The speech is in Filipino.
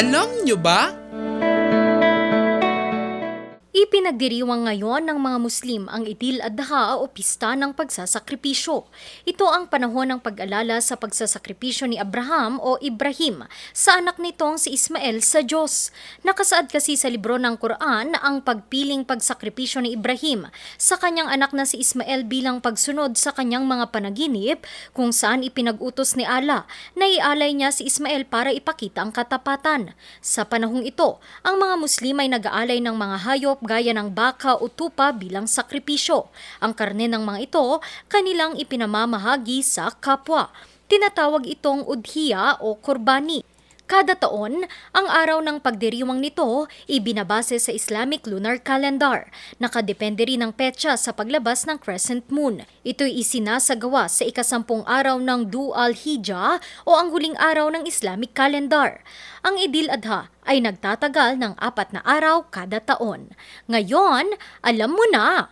Alam nyo ba? Ipinagdiriwang ngayon ng mga Muslim ang Idil Adha o pista ng pagsasakripisyo. Ito ang panahon ng pag-alala sa pagsasakripisyo ni Abraham o Ibrahim sa anak nitong si Ismael sa Diyos. Nakasaad kasi sa libro ng Quran ang pagpiling pagsakripisyo ni Ibrahim sa kanyang anak na si Ismael bilang pagsunod sa kanyang mga panaginip kung saan ipinag-utos ni Allah na ialay niya si Ismael para ipakita ang katapatan. Sa panahong ito, ang mga Muslim ay nag-aalay ng mga hayop gaya ng baka o tupa bilang sakripisyo. Ang karne ng mga ito kanilang ipinamamahagi sa kapwa. Tinatawag itong udhiya o kurbani. Kada taon, ang araw ng pagdiriwang nito ibinabase sa Islamic Lunar Calendar. Nakadepende rin ang petsa sa paglabas ng crescent moon. Ito'y isinasagawa sa ikasampung araw ng Du al-Hijjah o ang huling araw ng Islamic Calendar. Ang Idil Adha ay nagtatagal ng apat na araw kada taon. Ngayon, alam mo na!